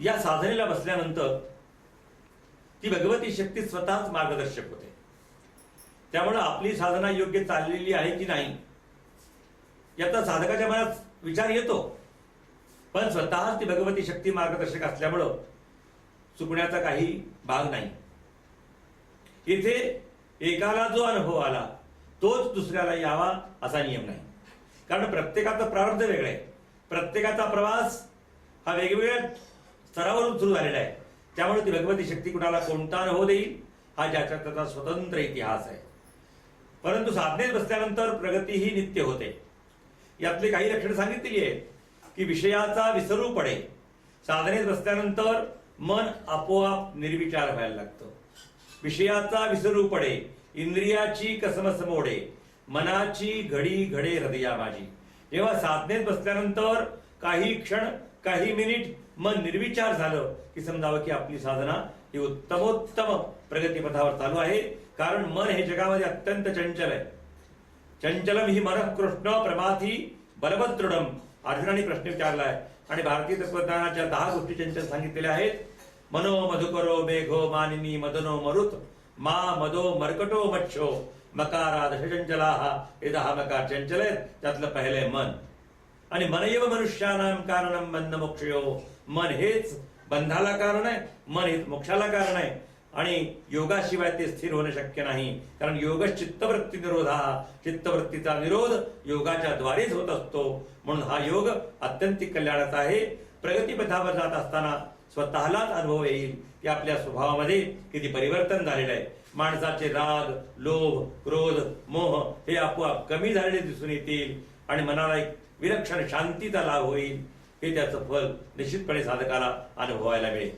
या साधनेला बसल्यानंतर ती भगवती शक्ती स्वतःच मार्गदर्शक होते. त्यामुळं आपली साधना योग्य चाललेली आहे की नाही याचा साधकाच्या मनात विचार येतो. पण स्वतःच ती भगवती शक्ती मार्गदर्शक असल्यामुळं चुकण्याचा काही भाग नाही. इथे एकाला जो अनुभव आला तोच दुसऱ्याला यावा असा नियम नाही. कारण प्रत्येकाचं प्रारब्ध वेगळं आहे. प्रत्येकाचा प्रवास हा वेगवेगळ्या स्तरावरून सुरू झालेला आहे. त्यामुळे ती भगवती शक्ती कुणाला कोणता अनुभव देईल हा ज्याच्या त्याचा स्वतंत्र इतिहास आहे. परंतु साधनेत बसल्यानंतर प्रगती ही नित्य होते. यातले काही लक्षणं सांगितलेली आहेत की विषयाचा विसरू पडे. साधनेत बसल्यानंतर मन आपोआप निर्विचार व्हायला लागतं. विषयाचा विसरू पडे इंद्रियाची कसमस मोडे मनाची घडी घडे हृदया माझी जेव्हा साधनेत बसल्यानंतर काही क्षण काही मिनिट मन निर्विचार झालं की समजावं की आपली साधना ही उत्तमोत्तम प्रगतीपथावर चालू आहे. कारण मन हे जगामध्ये अत्यंत चंचल आहे. चंचलम ही मन कृष्ण प्रमाथी बलभद्रुडम अर्जुनाने प्रश्न विचारलाय. आणि भारतीय तत्वज्ञानाच्या दहा गोष्टी चंचल सांगितलेल्या आहेत. मनो मधुकरो मेघो मानिनी मदनो मरुत. मा मदो मर्कटो मच्छो. मकारा दशचंचला हे दहा मकार चंचल आहेत. त्यातलं पहिलं आहे मन. आणि मनयव मनुष्यानाम कारणम बंध मोक्षयो. मन हेच बंधाला कारण आहे मन हेच मोक्षाला कारण आहे. आणि योगाशिवाय ते स्थिर होणं शक्य नाही. कारण योग चित्तवृत्ती निरोध हा. चित्तवृत्तीचा निरोध योगाच्या द्वारेच होत असतो. म्हणून हा योग अत्यंत कल्याणाचा आहे. प्रगतीपथावर जात असताना स्वतःलाच अनुभव येईल की आपल्या स्वभावामध्ये किती परिवर्तन झालेलं आहे. माणसाचे राग लोभ क्रोध मोह हे आपोआप कमी झालेले दिसून येतील आणि मनाला एक विलक्षण शांतीचा लाभ होईल. हे त्याचं फल निश्चितपणे साधकाला अनुभवायला मिळेल.